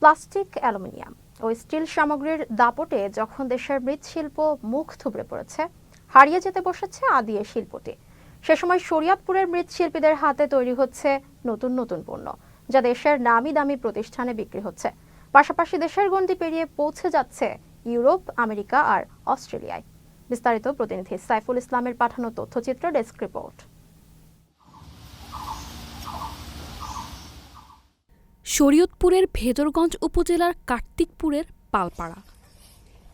Plastic, aluminium ও still সামগ্রীর দাপটে যখন দেশের মৃৎশিল্প মুখ থুবড়ে পড়েছে, হারিয়ে যেতে বসেছে আদি এ শিল্পটি। সে সময় শরিয়তপুরের মৃৎশিল্পীদের হাতে তৈরি হচ্ছে নতুন নতুন পণ্য, যা দেশের নামি দামি প্রতিষ্ঠানে বিক্রি হচ্ছে। পাশাপাশি দেশের গণ্ডি পেরিয়ে পৌঁছে যাচ্ছে ইউরোপ, আমেরিকা আর অস্ট্রেলিয়ায়। বিস্তারিত প্রতিনিধি সাইফুল ইসলামের পাঠানো তথ্যচিত্র ডেস্ক রিপোর্ট। শরীয়তপুরের ভেদরগঞ্জ উপজেলার কার্তিকপুরের পালপাড়া।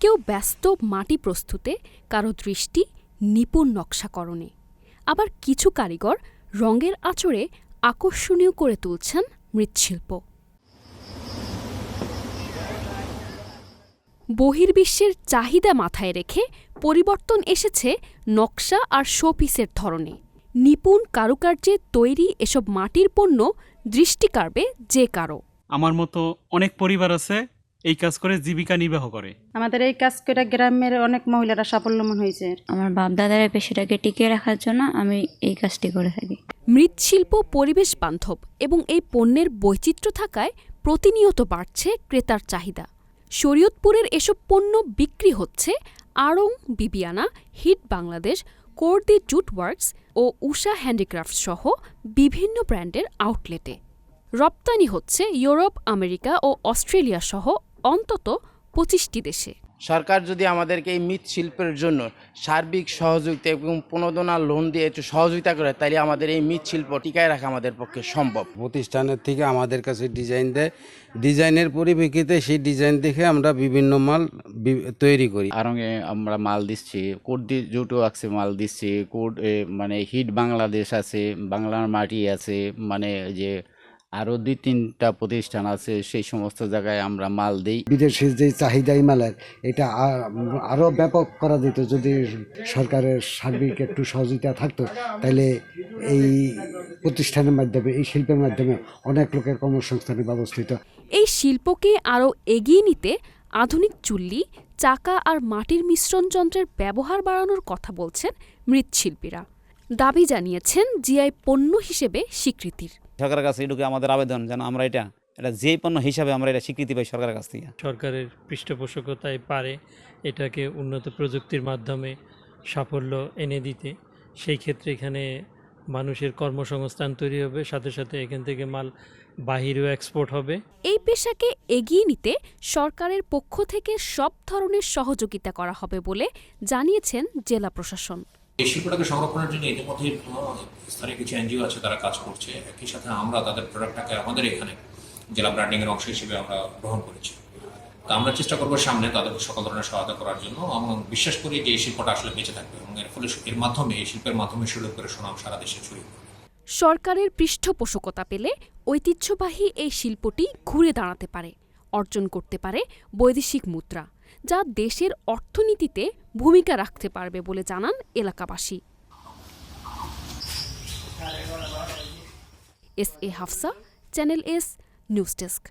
কেউ ব্যস্ত মাটি প্রস্তুতে, কারও দৃষ্টি নিপুণ নকশাকরণে। আবার কিছু কারিগর রঙের আঁচড়ে আকর্ষণীয় করে তুলছেন মৃৎশিল্প। বহির্বিশ্বের চাহিদা মাথায় রেখে পরিবর্তন এসেছে নকশা আর শোপিসের ধরনে। নিপুণ কারুকার্যে তৈরি এসব মাটির পণ্য দৃষ্টি কাড়বে যে কারও। আমার মতো অনেক পরিবার আছে এই কাজ করে জীবিকা নির্বাহ করে। আমাদের এই কাজ করে গ্রামের অনেক মহিলারা সাফল্যমান হয়েছে। আমার বাপ দাদার পেশাটাকে টিকিয়ে রাখার জন্য আমি এই কাজটি করে থাকি। মৃৎশিল্প পরিবেশ বান্ধব এবং এই পণ্যের বৈচিত্র্য থাকায় প্রতিনিয়ত বাড়ছে ক্রেতার চাহিদা। শরীয়তপুরের এসব পণ্য বিক্রি হচ্ছে আড়ং বিবিয়ানা হিট বাংলাদেশ কোর্দি জুট ওয়ার্কস ও উষা হ্যান্ডিক্রাফট সহ বিভিন্ন ব্র্যান্ডের আউটলেটে। রপ্তানি হচ্ছে ইউরোপ, আমেরিকা ও অস্ট্রেলিয়া সহ অন্তত পঁচিশটি দেশে। সরকার যদি আমাদেরকে এই মৃৎশিল্পের জন্য সার্বিক সহযোগিতা এবং প্রণোদনা লোন দিয়ে একটু সহযোগিতা করে তাহলে আমাদের এই মৃৎশিল্প টিকায় রাখা আমাদের পক্ষে সম্ভব। প্রতিষ্ঠানের থেকে আমাদের কাছে ডিজাইন দেয়। ডিজাইনের পরিপ্রেক্ষিতে সেই ডিজাইন দেখে আমরা বিভিন্ন মাল তৈরি করি। আরঙে আমরা মাল দিচ্ছি কুর্দি জুটো আছে মাল দিচ্ছি কুড এ, মানে হিট বাংলাদেশ আছে বাংলার মাটি আছে মানে যে আরও দুই তিনটা প্রতিষ্ঠান আছে সেই সমস্ত জায়গায় আমরা মাল দিই। বিদেশের যে চাহিদাই এই মালের এটা আ- আরও ব্যাপক করা যেত যদি সরকারের সার্বিক একটু সহযোগিতা থাকতো তাহলে এই প্রতিষ্ঠানের মাধ্যমে এই শিল্পের মাধ্যমে অনেক লোকের কর্মসংস্থানের ব্যবস্থা হতো এই শিল্পকে আরও এগিয়ে নিতে আধুনিক চুল্লি চাকা আর মাটির মিশ্রণ যন্ত্রের ব্যবহার বাড়ানোর কথা বলছেন মৃৎশিল্পীরা। দাবি জানিয়েছেন জিআই পণ্য হিসেবে স্বীকৃতির। সরকারের কাছে এটুকু আমাদের আবেদন যেন আমরা এটা এটা যেই পণ্য হিসাবে আমরা এটা স্বীকৃতি পাই সরকারের কাছ থেকে। সরকারের পৃষ্ঠপোষকতায় পারে এটাকে উন্নত প্রযুক্তির মাধ্যমে সাফল্য এনে দিতে সেই ক্ষেত্রে এখানে মানুষের কর্মসংস্থান তৈরি হবে সাথে সাথে এখান থেকে মাল বাহিরেও এক্সপোর্ট হবে। এই পেশাকে এগিয়ে নিতে সরকারের পক্ষ থেকে সব ধরনের সহযোগিতা করা হবে বলে জানিয়েছেন জেলা প্রশাসন। এই শিল্পটাকে সংরক্ষণের জন্য ইতিমধ্যে স্থানীয় কিছু এনজিও আছে তারা কাজ করছে। একই সাথে আমরা তাদের প্রোডাক্টটাকে আমাদের এখানে জেলা ব্র্যান্ডিং এর অংশ হিসেবে আমরা গ্রহণ করেছি। তা আমরা চেষ্টা করব সামনে তাদেরকে সকল ধরনের সহায়তা করার জন্য। এবং বিশ্বাস করি যে এই শিল্পটা আসলে বেঁচে থাকবে এবং এর ফলে এর মাধ্যমে, এই শিল্পের মাধ্যমে সুযোগ করে সুনাম সারা দেশে ছড়িয়ে সরকারের পৃষ্ঠপোষকতা পেলে ঐতিহ্যবাহী এই শিল্পটি ঘুরে দাঁড়াতে পারে, অর্জন করতে পারে বৈদেশিক মুদ্রা। যা দেশের অর্থনীতিতে ভূমিকা রাখতে পারবে বলে জানান এলাকাবাসী। S A Hafsa, channel S, news desk.